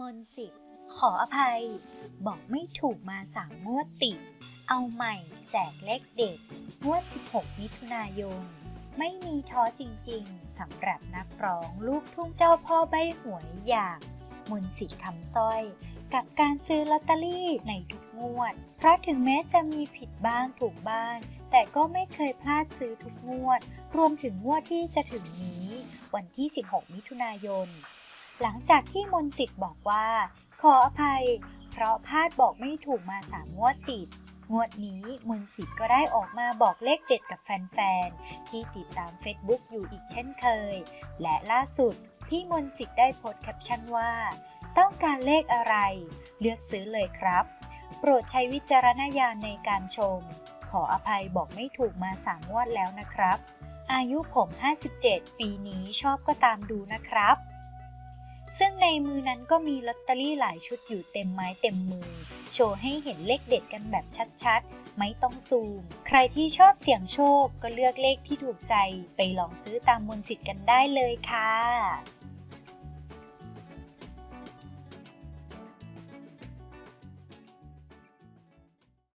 มนสิทธิ์ขออภัย บอกไม่ถูกมาสามงวดติด เอาใหม่แจกเลขเด็ดงวด 16 มิถุนายน ไม่มีท้อจริงๆสำหรับนักร้องลูกทุ่งเจ้าพ่อใบหวยอย่างมนสิทธิ์คำสร้อยกับการซื้อลอตเตอรี่ในทุกงวด เพราะถึงแม้จะมีผิดบ้างถูกบ้าง แต่ก็ไม่เคยพลาดซื้อทุกงวด รวมถึงงวดที่จะถึงนี้ วันที่ 16 มิถุนายน หลังจากที่มนสิทธิ์บอกว่า ขออภัย เพราะพลาดบอกไม่ถูกมาสามงวดติด งวดนี้มนสิทธิ์ก็ได้ออกมาบอกเลขเด็ดกับแฟนๆ ที่ติดตาม Facebook อยู่อีกเช่นเคย และล่าสุดพี่มนสิทธิ์ได้โพสต์แคปชั่นว่า ต้องการเลขอะไร เลือกซื้อเลยครับ โปรดใช้วิจารณญาณในการชม ขออภัยบอกไม่ถูกมาสามงวดแล้วนะครับ อายุผม 57 ปีนี้ชอบก็ตามดูนะครับ ซึ่งในมือนั้นก็มีลอตเตอรี่หลายชุดอยู่เต็มไม้เต็มมือ โชว์ให้เห็นเลขเด็ดกันแบบชัดๆ ไม่ต้องซูม ใครที่ชอบเสี่ยงโชคก็เลือกเลขที่ถูกใจไปลองซื้อตามมนสิทธิ์กันได้เลยค่ะ